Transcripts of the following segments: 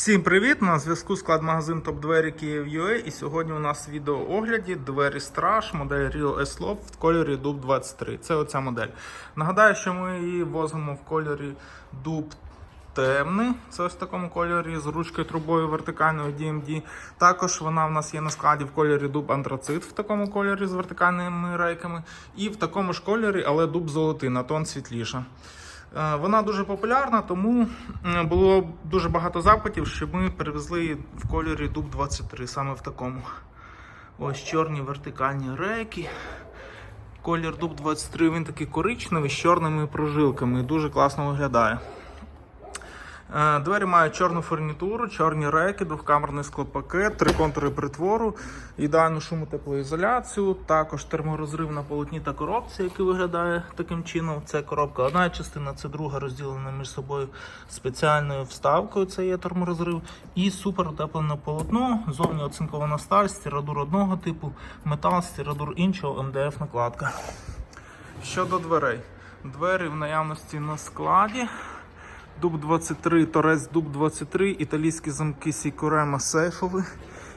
Всім привіт! На зв'язку склад магазин Топ Двері Київ.UA і сьогодні у нас в відеоогляді двері страж модель Real S-Loft в кольорі Dub 23. Це оця модель. Нагадаю, що ми її возимо в кольорі Dub темний. Це ось в такому кольорі з ручкою трубою вертикальною DMD. Також вона в нас є на складі в кольорі Dub антрацит в такому кольорі з вертикальними рейками. І в такому ж кольорі, але Dub золотий, на тон світліша. Е, Вона дуже популярна, тому е, було дуже багато запитів, що ми перевезли в кольорі Дуб 23, саме в такому. Ось чорні вертикальні рейки. Колір Дуб 23 він такий коричневий з чорними прожилками. Дуже класно виглядає. Е, Двері мають чорну фурнітуру, чорні рейки, двохкамерний склопакет, три контури притвору, ідеальну шумотеплоізоляцію, також терморозрив на полотні та коробці, який виглядає таким чином. Це коробка одна частина, це друга розділена між собою спеціальною вставкою. Це є терморозрив. І супер утеплене полотно, зовні оцинкована сталь, стірадур одного типу, метал, стірадур іншого, МДФ накладка. Щодо дверей. Двері в наявності на складі. Дуб 23, торець Дуб 23, італійські замки Сікюрема сейфові,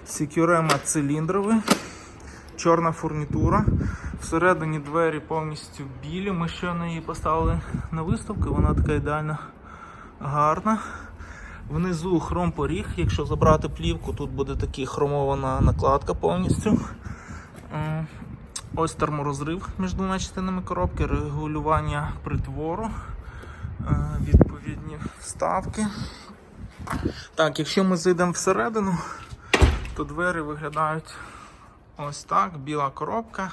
Сікюрема циліндровий, чорна фурнітура. Всередині двері повністю білі. Ми щойно її поставили на виставку, вона така ідеально гарна. Внизу хром поріг. Якщо забрати плівку, тут буде така хромована накладка повністю. Ось терморозрив між двома частинами коробки, регулювання притвору, відповідні вставки. Так, якщо ми зайдемо всередину, то двері виглядають ось так: біла коробка,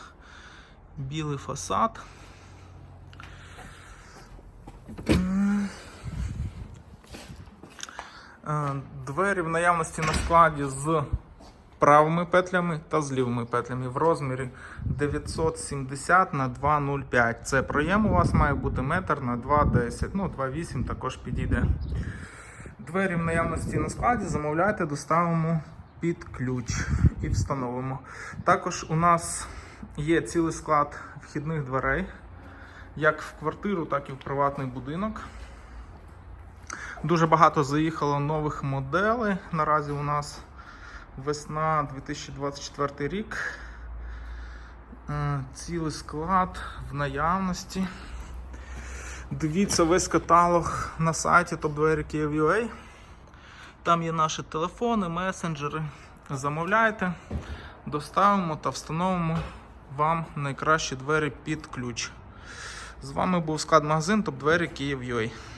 білий фасад. Е, Двері в наявності на складі з правими петлями та з лівими петлями в розмірі 970 на 2,05. Це проєм у вас має бути метр на 2,10. Ну, 2,8 також підійде. Двері в наявності на складі замовляйте, доставимо під ключ і встановимо. Також у нас є цілий склад вхідних дверей, як в квартиру, так і в приватний будинок. Дуже багато заїхало нових моделей. Наразі у нас весна 2024 рік. Е, Цілий склад в наявності. Дивіться весь каталог на сайті topdveri.kiev.ua. Там є наші телефони, месенджери. Замовляйте, доставимо та встановимо вам найкращі двері під ключ. З вами був склад магазин Топ Двері Київ.ua.